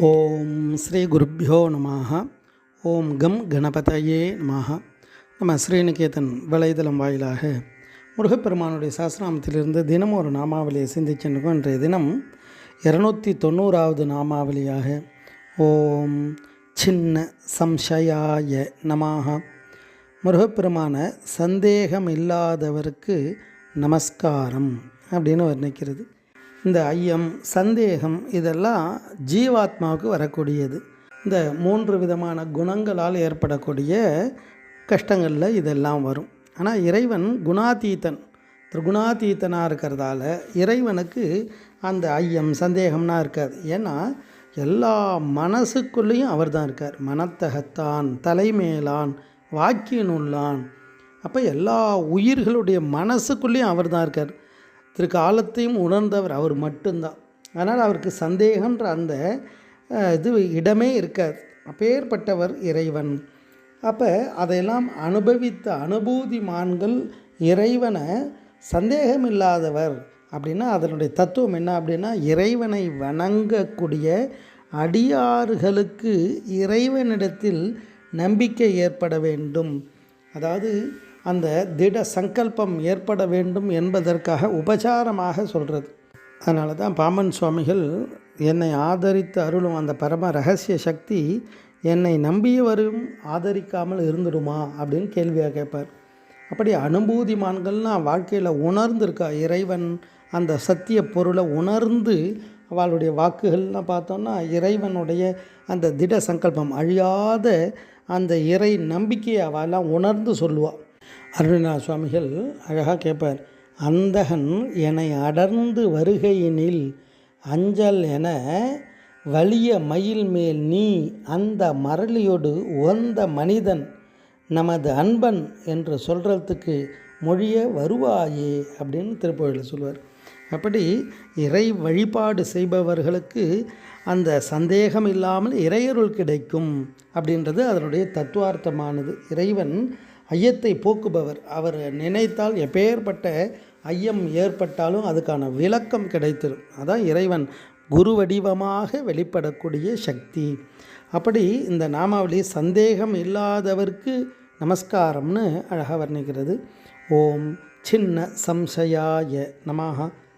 ஓம் ஸ்ரீ குருப்பியோ நமः ஓம் கம் கணபதையே நமாக நம்ம ஸ்ரீநிகேதன் வலைதளம் வாயிலாக முருகப்பெருமானுடைய சாஸ்திராமத்திலிருந்து தினம் ஒரு நாமாவளியை சிந்திச்சிருக்கோம் இன்றைய தினம் இரநூத்தி தொண்ணூறாவது நாமாவளியாக ஓம் சின்ன சம்சயாய நமாக முருகப்பெருமான சந்தேகம் இல்லாதவருக்கு நமஸ்காரம் அப்படின்னு வர்ணிக்கிறது. இந்த ஐயம் சந்தேகம் இதெல்லாம் ஜீவாத்மாவுக்கு வரக்கூடியது. இந்த மூன்று விதமான குணங்களால் ஏற்படக்கூடிய கஷ்டங்களில் இதெல்லாம் வரும். ஆனால் இறைவன் குணாதீத்தன். குணாதீதனாக இருக்கிறதால இறைவனுக்கு அந்த ஐயம் சந்தேகம்னா இருக்காது. ஏன்னா எல்லா மனசுக்குள்ளேயும் அவர் தான் இருக்கார். மனத்தகத்தான் தலைமேலான் வாக்கியனுள்ளான் அப்போ எல்லா உயிர்களுடைய மனசுக்குள்ளேயும் அவர் தான் இருக்கார். திரு காலத்தையும் உணர்ந்தவர் அவர் மட்டும்தான். அதனால் அவருக்கு சந்தேகன்ற அந்த இது இடமே இருக்காது. அப்பேற்பட்டவர் இறைவன். அப்போ அதையெல்லாம் அனுபவித்த அனுபூதிமான்கள் இறைவனை சந்தேகம் இல்லாதவர் அப்படின்னா அதனுடைய தத்துவம் என்ன அப்படின்னா இறைவனை வணங்கக்கூடிய அடியார்களுக்கு இறைவனிடத்தில் நம்பிக்கை ஏற்பட வேண்டும். அதாவது அந்த திட சங்கல்பம் ஏற்பட வேண்டும் என்பதற்காக உபசாரமாக சொல்கிறது அதனால தான் பாமன் சுவாமிகள் என்னை ஆதரித்து அருளும் அந்த பரம ரகசிய சக்தி என்னை நம்பியவரும் ஆதரிக்காமல் இருந்துடுமா அப்படின்னு கேள்வியாக கேட்பார். அப்படி அனுபூதிமான்கள்லாம் வாழ்க்கையில் உணர்ந்திருக்கா இறைவன் அந்த சத்திய பொருளை உணர்ந்து அவளுடைய வாக்குகள்லாம் பார்த்தோன்னா இறைவனுடைய அந்த திட சங்கல்பம் அழியாத அந்த இறை நம்பிக்கையை அவெல்லாம் உணர்ந்து சொல்லுவாள் அருணா சுவாமிகள் அழகாக கேட்பார் அந்தகன் என்னை அடர்ந்து வருகையினில் அஞ்சல் என வலிய மயில் மேல் நீ அந்த மரளியோடு உகந்த மனிதன் நமது அன்பன் என்று சொல்கிறதுக்கு மொழிய வருவாயே அப்படின்னு திருப்புகழில் சொல்லுவார் அப்படி இறை வழிபாடு செய்பவர்களுக்கு அந்த சந்தேகம் இல்லாமல் இறையருள் கிடைக்கும் அப்படின்றது அதனுடைய தத்துவார்த்தமானது. இறைவன் ஐயத்தை போக்குபவர். அவர் நினைத்தால் எப்பேற்பட்ட ஐயம் ஏற்பட்டாலும் அதுக்கான விளக்கம் கிடைத்திடும் அதான் இறைவன் குரு வடிவமாக வெளிப்படக்கூடிய சக்தி. அப்படி இந்த நாமாவளி சந்தேகம் இல்லாதவர்க்கு நமஸ்காரம்னு அழகாக வர்ணிக்கிறது. ஓம் சின்ன சம்சயாய நமாக